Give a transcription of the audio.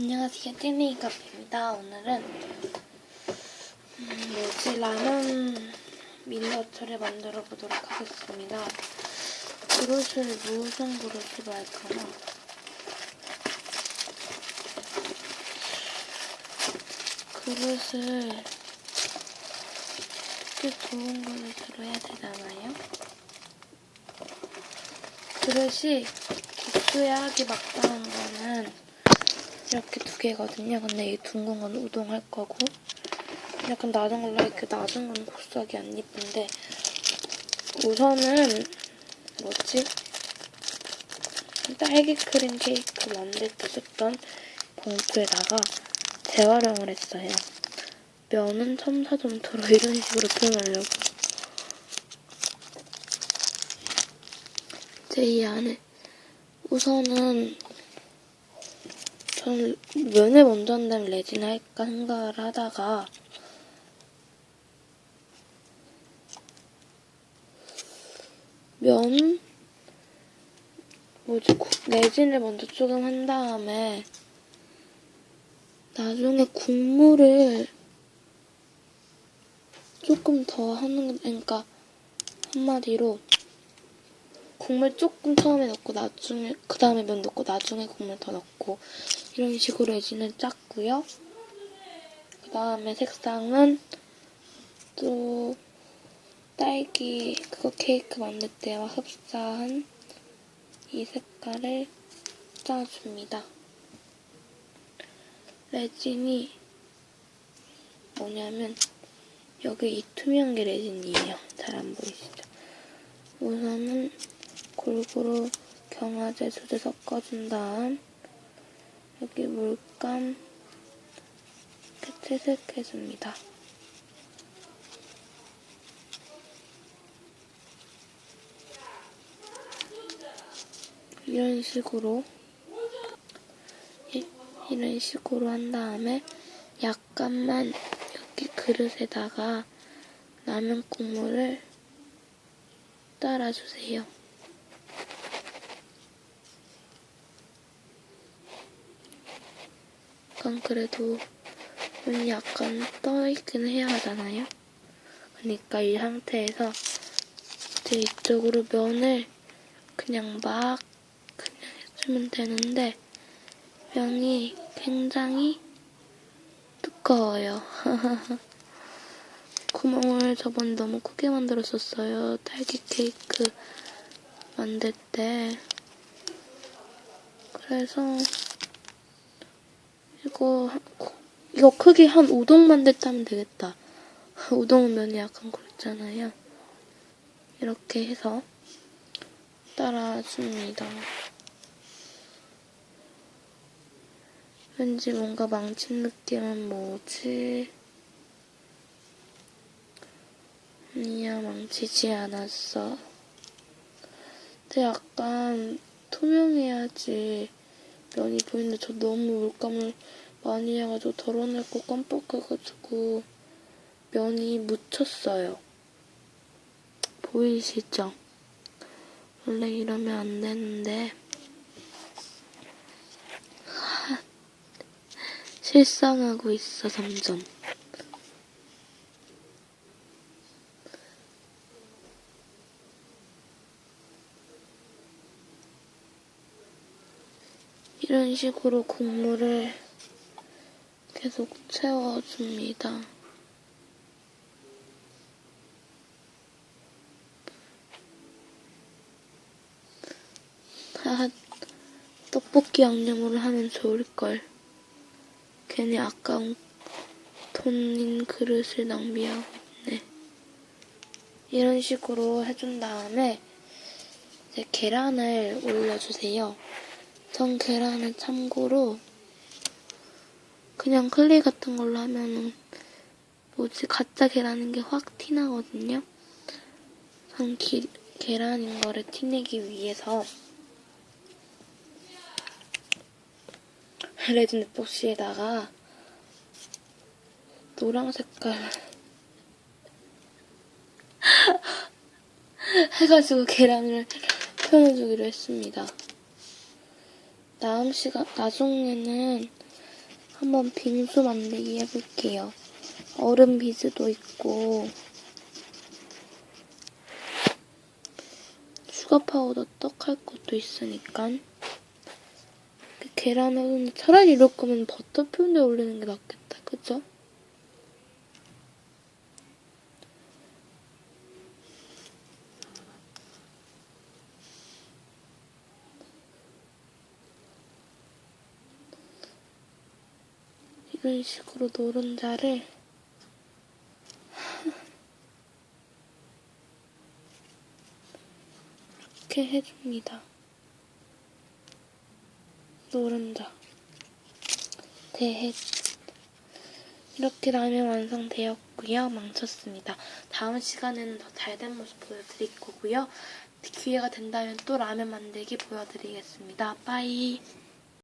안녕하세요. ጤ네이 카페입니다. 오늘은 음, 뭐지 라면 밀러트를 만들어 보도록 하겠습니다. 그릇을 무슨 그릇으로 할까나? 그릇을 꽤 좋은 그릇으로 해야 되잖아요. 그릇이 국수에 하기 막다한 거는 이렇게 두 개거든요. 근데 이 둥근 건 우동 할 거고 약간 낮은 걸로 이렇게 낮은 건 국수하기 안 예쁜데 우선은 뭐지? 딸기 크림 케이크 만들 때 썼던 봉투에다가 재활용을 했어요. 면은 첨사점토로 이런 식으로 표현하려고 제 이 안에 우선은 저는 면을 먼저 한 다음에 레진을 할까 생각을 하다가 면 뭐지 국- 레진을 먼저 조금 한 다음에 나중에 국물을 조금 더 하는 거- 그러니까 한마디로 국물 조금 처음에 넣고 나중에 그 다음에 면 넣고 나중에 국물 더 넣고 이런 식으로 레진을 짰고요. 그 다음에 색상은 또 딸기 그거 케이크 만들 때와 흡사한 이 색깔을 짜줍니다. 레진이 뭐냐면 여기 이 투명한 게 레진이에요. 잘 안 보이시죠? 우선은 골고루 경화제 수제 섞어준 다음 여기 물감 이렇게 채색해줍니다. 이런 식으로 이- 이런 식으로 한 다음에 약간만 여기 그릇에다가 라면 국물을 따라주세요. 약간 그래도 면이 약간 떠있긴 해야 하잖아요. 그러니까 이 상태에서 이제 이쪽으로 면을 그냥 막 그냥 해주면 되는데 면이 굉장히 두꺼워요. 구멍을 저번에 너무 크게 만들었었어요. 딸기 케이크 만들 때. 그래서 이거 이거 크기 한 우동 만들 때 하면 되겠다. 우동 면이 약간 그렇잖아요. 이렇게 해서 따라줍니다. 왠지 뭔가 망친 느낌은 뭐지? 아니야, 망치지 않았어. 근데 약간 투명해야지 면이 보이는데 저 너무 물감을 많이 해가지고 덜어낼 거 깜빡해가지고 면이 묻혔어요. 보이시죠? 원래 이러면 안 되는데 실상하고 있어 점점. 이런 식으로 국물을 계속 채워줍니다. 아, 떡볶이 양념으로 하면 좋을걸. 괜히 아까운 돈인 그릇을 낭비하고 있네. 이런 식으로 해준 다음에 이제 계란을 올려주세요. 전 계란을 참고로 그냥 클레이 같은 걸로 하면은 뭐지 가짜 계란인 게 확 티나거든요. 전 기, 계란인 거를 티내기 위해서 레진 에폭시에다가 노랑 색깔 해가지고 계란을 표현해주기로 했습니다. 다음 시간, 나중에는 한번 빙수 만들기 해볼게요. 얼음 비즈도 있고 슈가 파우더 떡 할 것도 있으니까 그 계란을 차라리 이럴 거면 버터 표현에 올리는 게 낫겠다. 그죠? 이런 식으로 노른자를 이렇게 해줍니다. 노른자 대해 이렇게 라면 완성되었고요. 망쳤습니다. 다음 시간에는 더 잘된 모습 보여드릴 거고요. 기회가 된다면 또 라면 만들기 보여드리겠습니다. 빠이